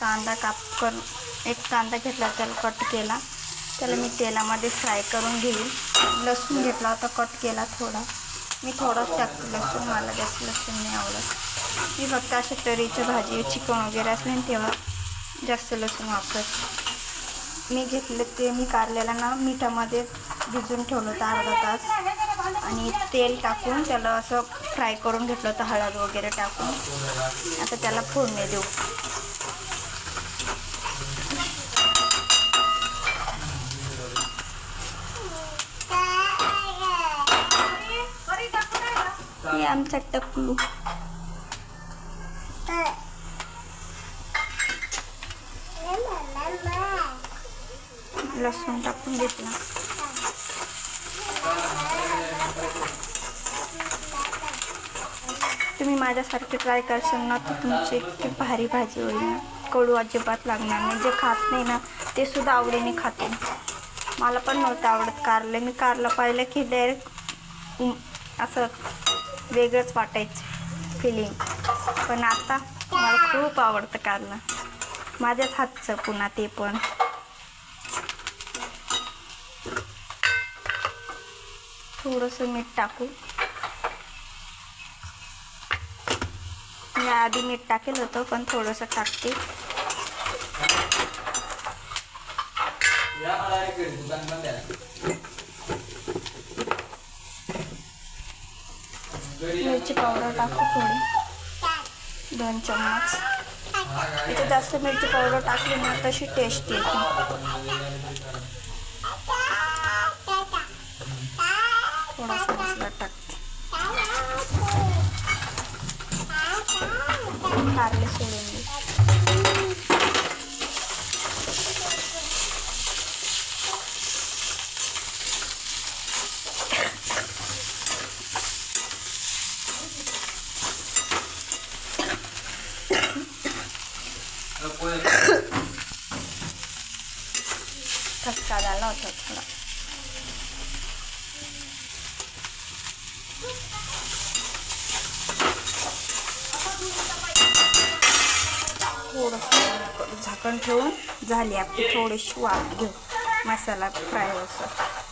कांदा काप करून एक कांदा घेतला त्याला कट केला. त्याला मी तेलामध्ये फ्राय करून घेईल. लसूण घेतला होता कट केला थोडा. मी थोडाच टाकतो लसूण मला जास्त लसूण नाही आवडत. मी फक्त अशा तरीची भाजी चिकन वगैरे असले तेव्हा जास्त लसूण वापरत. मी घेतले ते मी काढलेलं ना मिठामध्ये भिजून ठेवलं होतं अर्धा तास. आणि तेल टाकून त्याला असं फ्राय करून घेतलं होतं हळद वगैरे टाकून. आता त्याला फोडणी देऊ. हे आमचा टकलू लसूण टाकून घेतला. तुम्ही माझ्यासारखे ट्राय करशाल ना तर तुमची इतकी भारी भाजी होईल ना. कडू अजिबात लागणार नाही. जे खात नाही ना ते सुद्धा आवडीने खाते. मला पण नव्हतं आवडत कारलं. मी कारलं पाहिलं की डायरेक्ट असं वेगळंच वाटायचं फिलिंग पण आता मला खूप आवडतं काढणं. माझ्याच हातचं पुन्हा ते पण. थोडंसं मीठ टाकू. मी आधी मीठ टाकेल होतं पण थोडंसं टाकते. मिरची पावडर टाकू थोडी. दोन चम्मच. इथे जास्त मिरची पावडर टाकली ना तशी टेस्ट येते. थोडासा मसाला टाकते. कारले सोडून ठसका झाला होता थोडा थोडंसं झाकण ठेवून झाली आपली थोडीशी वाफ घेऊ मसाला फ्राय होतं